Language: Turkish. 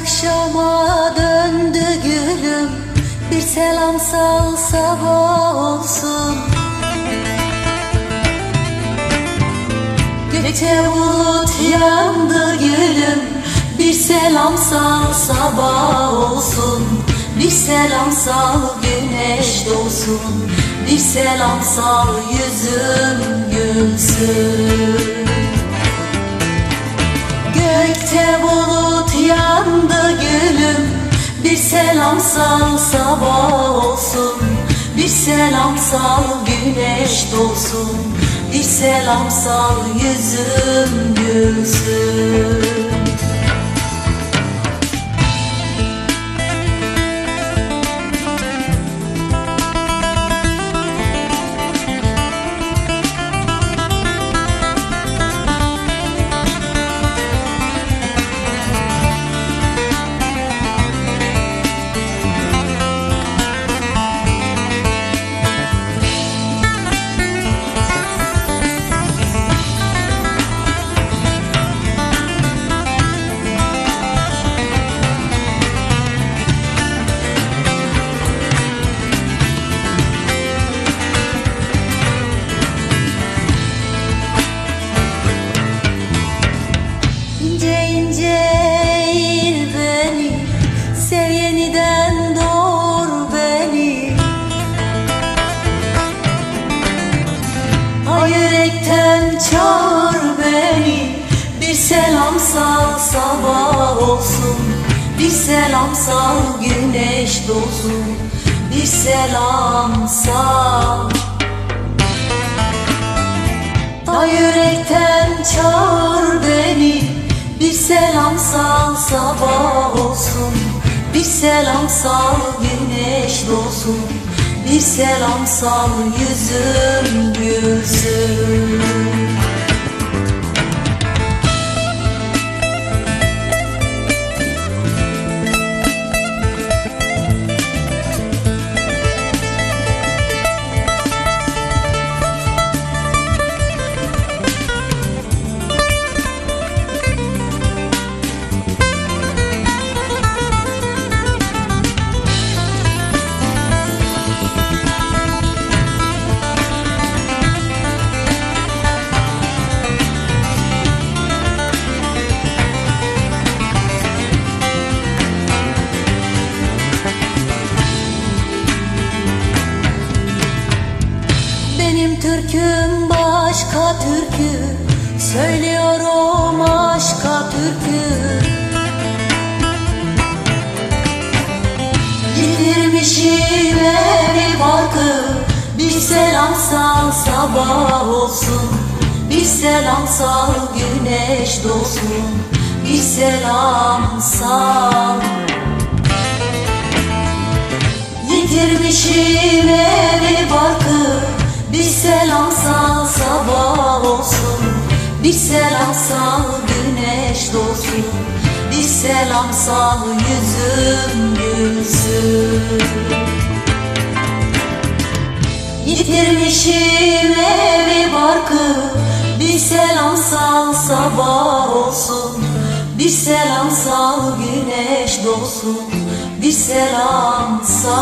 akşama döndü gülüm. Bir selam sal sabah olsun. Gökte bulut yandı gülüm. Bir selam sal sabah olsun. Bir selam sal güneş doğsun. Bir selam sal yüzüm gülsün selam sal sabah olsun. Bir selam sal güneş doğsun Bir selam sal yüzüm gülsün çağır beni. Bir selam sal sabah olsun. Bir selam sal güneş doğsun. Bir selam sal. Ta yürekten çağır beni. Bir selam sal sabah olsun. Bir selam sal güneş doğsun. Bir selam sal yüzüm gülsün türküm başka türkü. Söylüyorum aşka türkü. Yitirmişim evi barkı Bir selam sal sabah olsun. Bir selam sal güneş doğsun. Bir selam sal. Yitirmişim evi selam sal sabah olsun. Bir selam sal güneş doğsun. Bir selam sal yüzüm gülsün. Yitirmişim evi barkı. Bir selam sal sabah olsun. Bir selam sal güneş doğsun. Bir selam sal